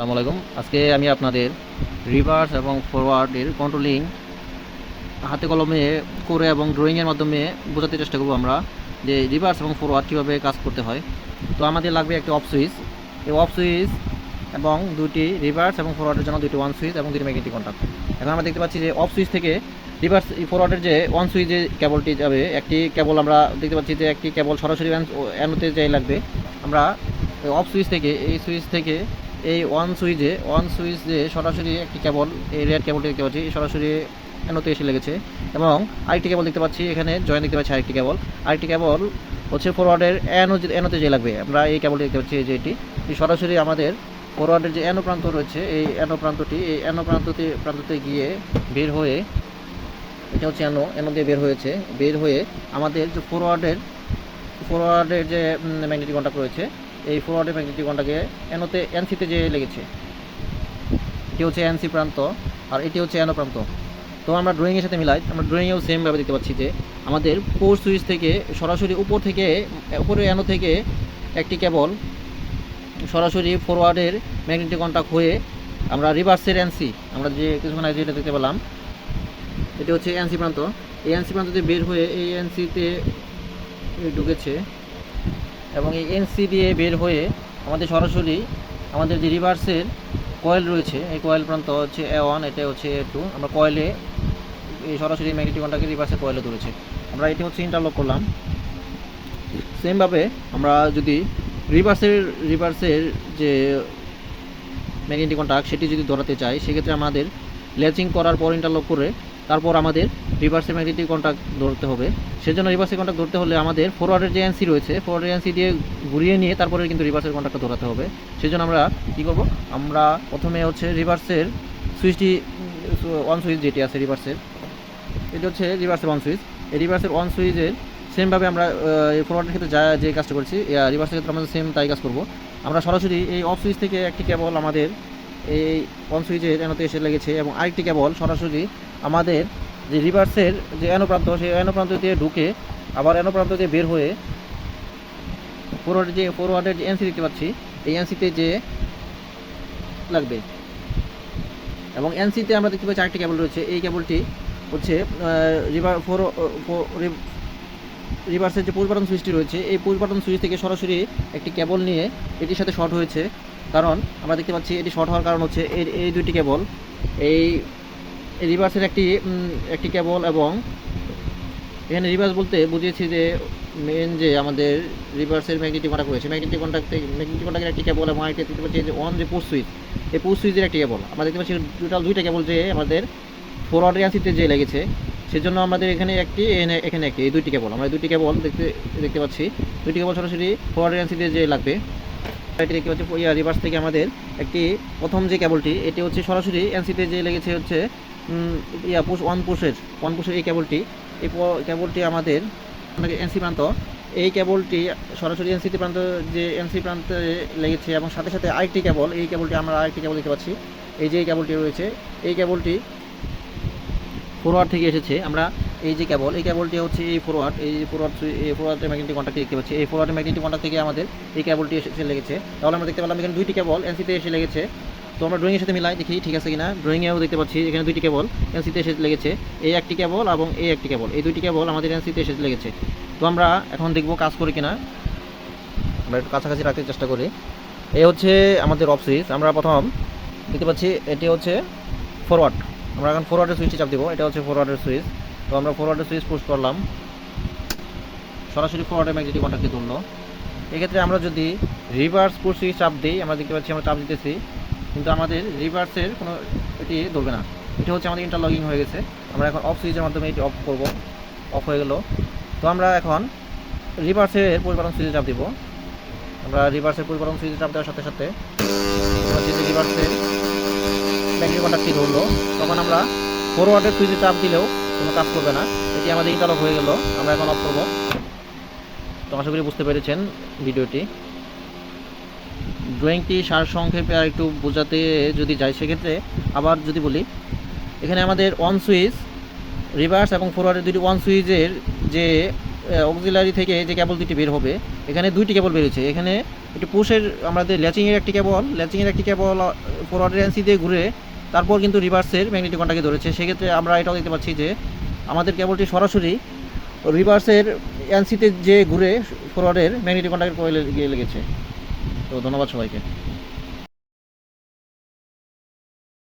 আসসালামু আলাইকুম। আজকে আমি আপনাদের রিভার্স এবং ফরওয়ার্ডের কন্ট্রোলিং হাতে কলমে করে এবং ড্রয়িংয়ের মাধ্যমে বোঝাতে চেষ্টা করব আমরা যে রিভার্স এবং ফরওয়ার্ড কীভাবে কাজ করতে হয়। তো আমাদের লাগবে একটি অফ সুইচ এই অফ সুইচ এবং দুটি রিভার্স এবং ফরওয়ার্ডের জন্য দুটি ওয়ান সুইচ এবং দুটি ম্যাগনেটিক কন্ট্যাক্ট এখন আমরা দেখতে পাচ্ছি যে অফ সুইচ থেকে রিভার্স ফরওয়ার্ডের যে ওয়ান সুইচ যে কেবলটি যাবে, একটি কেবল আমরা দেখতে পাচ্ছি যে একটি কেবল সরাসরি অ্যানোতে যাই লাগবে। আমরা অফ সুইচ থেকে, এই সুইচ থেকে এই ওয়ান সুইচে ওয়ান সুইচ দিয়ে সরাসরি একটি কেবল, এই রেড কেবলটি দেখতে পাচ্ছি, সরাসরি এনোতে এসে লেগেছে। এবং আরেকটি কেবল দেখতে পাচ্ছি, এখানে জয়েন দেখতে পাচ্ছি আরেকটি কেবল। আরেকটি কেবল হচ্ছে ফরওয়ার্ডের এনো এনোতে যে লাগবে। আমরা এই কেবলটি দেখতে পাচ্ছি যে এটি। সরাসরি আমাদের ফরওয়ার্ডের যে এনো প্রান্ত রয়েছে, এই এনো প্রান্তটি, এই এনো প্রান্ততে প্রান্ততে গিয়ে বের হয়ে, এটা হচ্ছে এনো এনো দিয়ে বের হয়েছে। বের হয়ে আমাদের যে ফরওয়ার্ডের ফরওয়ার্ডের যে ম্যাগনেটিক কন্ট্যাক্ট রয়েছে এই ফরওয়ার্ডের ম্যাগনেটিক কন্ট্যাক্টে এনোতে এনসিতে যে লেগেছে, এটি হচ্ছে এনসি প্রান্ত আর এটি হচ্ছে এনো প্রান্ত। তো আমরা ড্রয়িংয়ের সাথে মিলাই, আমরা ড্রয়িংয়েও সেমভাবে দেখতে পাচ্ছি যে আমাদের পোর সুইচ থেকে সরাসরি উপর থেকে উপরে এনো থেকে একটি কেবল সরাসরি ফরওয়ার্ডের ম্যাগনেটিক কন্ট্যাক্ট হয়ে আমরা রিভার্সের এনসি, আমরা যে কিছুক্ষণ আগে যেটা দেখতে পেলাম, এটি হচ্ছে এনসি প্রান্ত। এই এনসি প্রান্ততে বের হয়ে এই এনসিতে ঢুকেছে এবং এই এনসি দিয়ে বের হয়ে আমাদের সরাসরি আমাদের যে রিভার্সের কয়েল রয়েছে, এই কয়েল প্রান্ত হচ্ছে এ ওয়ান এটা হচ্ছে এ টু আমরা কয়েলে এই সরাসরি ম্যাগনেটিক কন্টাকে রিভার্সের কয়েলে ধরেছে। আমরা এটি হচ্ছে ইন্টারলক করলাম। সেমভাবে আমরা যদি রিভার্সের রিভার্সের যে ম্যাগনেটিক কন্টাক্ট সেটি যদি ধরাতে চাই, সেক্ষেত্রে আমাদের লেচিং করার পর ইন্টারলক করে তারপর আমাদের রিভার্সের ম্যাগনেটিক কন্টাক্ট ধরতে হবে। সেজন্য রিভার্সের কন্টাক্ট ধরতে হলে আমাদের ফরওয়ার্ডের যে এনসি রয়েছে ফরওয়ার্ডের এনসি দিয়ে ঘুরিয়ে নিয়ে তারপরে কিন্তু রিভার্সের কন্টাক্টটা ধরাতে হবে। সেজন্য আমরা কী করব? আমরা প্রথমে হচ্ছে রিভার্সের সুইচটি ওয়ান সুইচ যেটি আছে রিভার্সের এটি হচ্ছে রিভার্সের ওয়ান সুইচ এই রিভার্সের ওয়ান সুইচের সেমভাবে আমরা ফরওয়ার্ডের ক্ষেত্রে যা, যে কাজটা করছি রিভার্সের ক্ষেত্রে আমাদের সেম তাই কাজ করব। আমরা সরাসরি এই অফ সুইচ থেকে একটি কেবল আমাদের এই ওয়ান সুইচের এনোতে এসে লেগেছে এবং আরেকটি কেবল সরাসরি আমাদের যে রিভার্সের যে এনো প্রান্ত, সেই এনো প্রান্ত দিয়ে ঢুকে আবার এনো প্রান্ত দিয়ে বের হয়ে ফরওয়ার্ডের যে ফরওয়ার্ডের যে এনসি দেখতে পাচ্ছি, এই এনসিতে যে লাগবে। এবং এনসিতে আমরা দেখতে পাচ্ছি আরেকটি কেবল রয়েছে। এই কেবলটি হচ্ছে রিভার ফোর রিভার্সের যে পুশ বাটন সুইচটি রয়েছে, এই পুশ বাটন সুইচ থেকে সরাসরি একটি কেবল নিয়ে এটির সাথে শর্ট হয়েছে। কারণ আমরা দেখতে পাচ্ছি এটি শর্ট হওয়ার কারণ হচ্ছে এর, এই দুইটি কেবল এই রিভার্সের একটি একটি কেবল এবং এখানে রিভার্স বলতে বুঝিয়েছি যে মেন যে আমাদের রিভার্সের ম্যাগনেটিক কন্ট্যাক্ট রয়েছে ম্যাগনেটিক কন্ট্যাক্ট ম্যাগনেটিক কন্ট্যাক্টের একটি কেবল এবং আরেকটি দেখতে পাচ্ছি যে অন যে পোস্ট সুইচ এই পোস্ট সুইচের একটি কেবল আমরা দেখতে পাচ্ছি টোটাল দুইটা কেবল যে আমাদের ফোর এনসিতে যে লেগেছে সেজন্য আমাদের এখানে একটি এখানে একটি, এই দুইটি কেবল আমরা দুইটি কেবল দেখতে দেখতে পাচ্ছি। দুইটি কেবল সরাসরি ফরওয়ার্ড এনসিতে যে লাগবে, এটি দেখতে পাচ্ছি রিভার্স থেকে আমাদের একটি প্রথম যে কেবলটি এটি হচ্ছে সরাসরি এনসিতে যে লেগেছে হচ্ছে ইয়া পুশ ওয়ান পুশের ওয়ান পুশের এই কেবলটি এই কেবলটি আমাদের এনসি প্রান্ত, এই কেবলটি সরাসরি এনসিতে প্রান্ত যে এনসি প্রান্তে লেগেছে এবং সাথে সাথে আরেকটি কেবল এই কেবলটি আমরা আরেকটি কেবল দেখতে পাচ্ছি। এই যে এই কেবলটি রয়েছে, এই কেবলটি ফরওয়ার্ড থেকে এসেছে, আমরা এই যে কেবল এই কেবলটি হচ্ছে এই ফরওয়ার্ড এই ফরওয়ার্ড এই ফরওয়ার্ডের ম্যাগনেটিক কন্ট্যাক্ট দেখতে পাচ্ছি। এই ফরওয়ার্ডের ম্যাগনেটিক কন্ট্যাক্ট থেকে আমাদের এই কেবলটি এসে লেগেছে। তাহলে আমরা দেখতে পেলাম এখানে দুইটি কেবল এনসিতে এসে লেগেছে। তো আমরা ড্রয়িংয়ের সাথে মিলাই দেখি, ঠিক আছে কিনা? ড্রয়িংয়েও দেখতে পাচ্ছি এখানে দুইটি কেবল এনসিতে এসে লেগেছে। এই একটি কেবল এবং এই একটি কেবল এই দুইটি কেবল আমাদের এনসিতে এসে লেগেছে। তো আমরা এখন দেখব কাজ করি কিনা। আমরা একটু কাছাকাছি রাখতে চেষ্টা করি। এই হচ্ছে আমাদের অফ আমরা প্রথম দেখতে পাচ্ছি, এটি হচ্ছে ফরওয়ার্ড আমরা এখন ফরওয়ার্ডের সুইচটি চাপ দেবো, এটা হচ্ছে ফরওয়ার্ডের সুইচ তো আমরা ফরওয়ার্ডের সুইচ পুশ করলাম। সরাসরি ফরওয়ার্ডের ম্যাগনেটিক কন্ট্যাক্টে তুললো। এক্ষেত্রে আমরা যদি রিভার্স পুশ সুইচ চাপ দিই, আমরা দেখতে পাচ্ছি আমরা চাপ দিতেছি, কিন্তু আমাদের রিভার্সের কোনো এটি ধরবে না। এটা হচ্ছে আমাদের ইন্টারলগিং হয়ে গেছে। আমরা এখন অফ সুইচের মাধ্যমে এটি অফ করব। অফ হয়ে গেল। তো আমরা এখন রিভার্সের পরিবর্তন সুইচে চাপ দিব। আমরা রিভার্সের পরিবর্তন সুইচে চাপ দেওয়ার সাথে সাথে রিভার্সের ব্যাংকের কন্ট্যাক্টটি ধরলো তখন আমরা ফরওয়ার্ডের সুইচে চাপ দিলেও কোনো কাজ করবে না। এটি আমাদের ইন্টারলক হয়ে গেল, আমরা এখন অফ করব। তো আশা করি বুঝতে পেরেছেন ভিডিওটি। ড্রয়িংটি সার সংক্ষেপে আর একটু বোঝাতে যদি যাই, সেক্ষেত্রে আবার যদি বলি, এখানে আমাদের ওয়ান সুইচ রিভার্স এবং ফরওয়ার্ডের দুটি ওয়ান সুইচের যে অক্সিলারি থেকে যে কেবল দুটি বের হবে, এখানে দুইটি কেবল বেরিয়েছে এখানে এটি পুশের আমাদের ল্যাচিংয়ের একটি কেবল ল্যাচিংয়ের একটি কেবল ফরওয়ার্ডের এনসি দিয়ে ঘুরে তারপর কিন্তু রিভার্সের ম্যাগনেটিক ঘন্টাকে ধরেছে। সেক্ষেত্রে আমরা এটাও দেখতে পাচ্ছি যে আমাদের কেবলটি সরাসরি রিভার্সের এনসিতে যে ঘুরে ফরওয়ার্ডের ম্যাগনেটিক ঘন্টাকে কয়েলে গিয়ে লেগেছে। তো ধন্যবাদ সবাইকে।